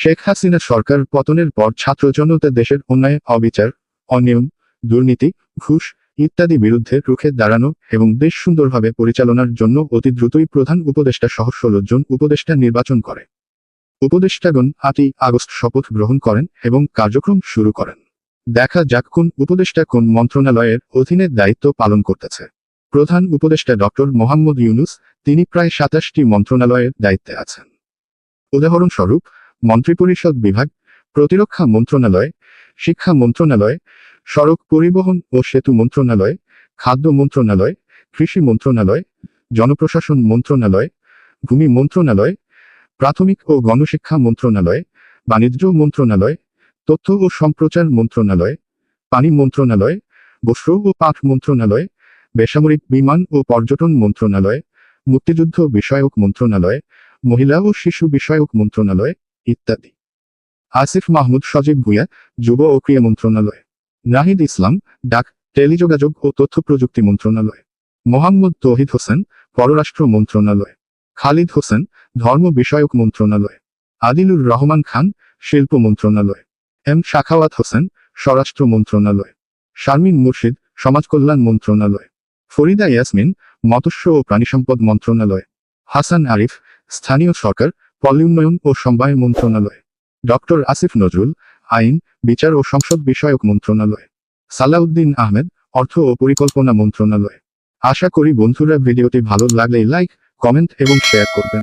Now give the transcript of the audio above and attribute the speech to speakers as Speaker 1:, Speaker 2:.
Speaker 1: শেখ হাসিনা সরকার পতনের পর ছাত্র জনতা দেশের অন্যায়, অবিচার, অনিয়ম, দুর্নীতি, ঘুষ ইত্যাদি বিরুদ্ধে রুখে দাঁড়ানো এবং দেশ সুন্দরভাবে পরিচালনার জন্য অতি দ্রুতই প্রধান উপদেষ্টা সহ ষোলো জন উপদেষ্টা নির্বাচন করে। উপদেষ্টাগণ আটই আগস্ট শপথ গ্রহণ করেন এবং কার্যক্রম শুরু করেন। দেখা যাক কোন উপদেষ্টা কোন মন্ত্রণালয়ের অধীনে দায়িত্ব পালন করতেছে। প্রধান উপদেষ্টা ডক্টর মোহাম্মদ ইউনুস, তিনি প্রায় সাতাশটি মন্ত্রণালয়ের দায়িত্বে আছেন। উদাহরণস্বরূপ মন্ত্রিপরিষদ বিভাগ, প্রতিরক্ষা মন্ত্রণালয়, শিক্ষা মন্ত্রণালয়, সড়ক পরিবহন ও সেতু মন্ত্রণালয়, খাদ্য মন্ত্রণালয়, কৃষি মন্ত্রণালয়, জনপ্রশাসন মন্ত্রণালয়, ভূমি মন্ত্রণালয়, প্রাথমিক ও গণশিক্ষা মন্ত্রণালয়, বাণিজ্য মন্ত্রণালয়, তথ্য ও সম্প্রচার মন্ত্রণালয়, পানি মন্ত্রণালয়, বস্ত্র ও পাঠ মন্ত্রণালয়, বেসামরিক বিমান ও পর্যটন মন্ত্রণালয়, মুক্তিযুদ্ধ বিষয়ক মন্ত্রণালয়, মহিলা ও শিশু বিষয়ক মন্ত্রণালয় ইত্যাদি। আসিফ মাহমুদ সজীব ভুইয়া, যুব ও ক্রিয়া মন্ত্রণালয়। নাহিদ ইসলাম, ডাক, টেলিযোগাযোগ ও তথ্য প্রযুক্তি মন্ত্রণালয়। মোহাম্মদ তৌহিদ হোসেন, পররাষ্ট্র মন্ত্রণালয়। খালিদ হোসেন, ধর্ম বিষয়ক মন্ত্রণালয়। আদিলুর রহমান খান, শিল্প মন্ত্রণালয়। এম শাখাওয়াত হোসেন, স্বরাষ্ট্র মন্ত্রণালয়। শারমিন মুর্শিদ, সমাজ কল্যাণ মন্ত্রণালয়। ফরিদা ইয়াসমিন, মৎস্য ও প্রাণিসম্পদ মন্ত্রণালয়। হাসান আরিফ, স্থানীয় সরকার পল্লী উন্নয়ন ও সমবায় মন্ত্রণালয়। ডক্টর আসিফ নজরুল, আইন, বিচার ও সংসদ বিষয়ক মন্ত্রণালয়। সালাউদ্দিন আহমেদ, অর্থ ও পরিকল্পনা মন্ত্রণালয়। আশা করি বন্ধুরা ভিডিওটি ভালো লাগলে লাইক, কমেন্ট এবং শেয়ার করবেন।